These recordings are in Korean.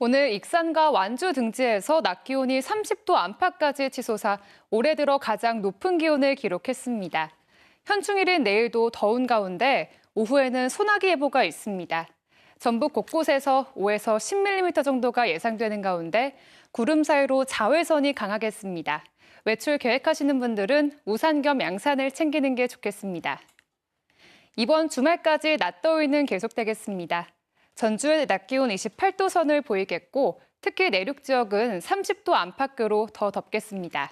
오늘 익산과 완주 등지에서 낮 기온이 30도 안팎까지 치솟아 올해 들어 가장 높은 기온을 기록했습니다. 현충일인 내일도 더운 가운데 오후에는 소나기 예보가 있습니다. 전북 곳곳에서 5에서 10mm 정도가 예상되는 가운데 구름 사이로 자외선이 강하겠습니다. 외출 계획하시는 분들은 우산 겸 양산을 챙기는 게 좋겠습니다. 이번 주말까지 낮 더위는 계속되겠습니다. 전주의 낮 기온 28도 선을 보이겠고 특히 내륙 지역은 30도 안팎으로 더 덥겠습니다.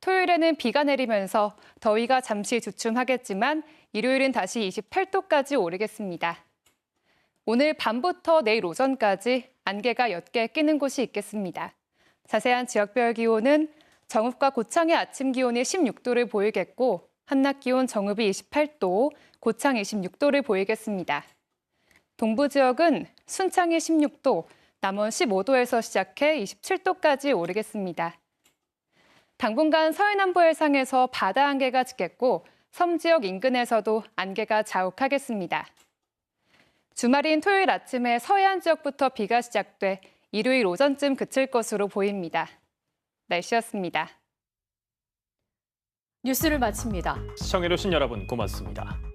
토요일에는 비가 내리면서 더위가 잠시 주춤하겠지만 일요일은 다시 28도까지 오르겠습니다. 오늘 밤부터 내일 오전까지 안개가 옅게 끼는 곳이 있겠습니다. 자세한 지역별 기온은 정읍과 고창의 아침 기온이 16도를 보이겠고 한낮 기온 정읍이 28도, 고창 26도를 보이겠습니다. 동부 지역은 순창이 16도, 남원 15도에서 시작해 27도까지 오르겠습니다. 당분간 서해남부 해상에서 바다 안개가 짙겠고 섬 지역 인근에서도 안개가 자욱하겠습니다. 주말인 토요일 아침에 서해안 지역부터 비가 시작돼 일요일 오전쯤 그칠 것으로 보입니다. 날씨였습니다. 뉴스를 마칩니다. 시청해주신 여러분 고맙습니다.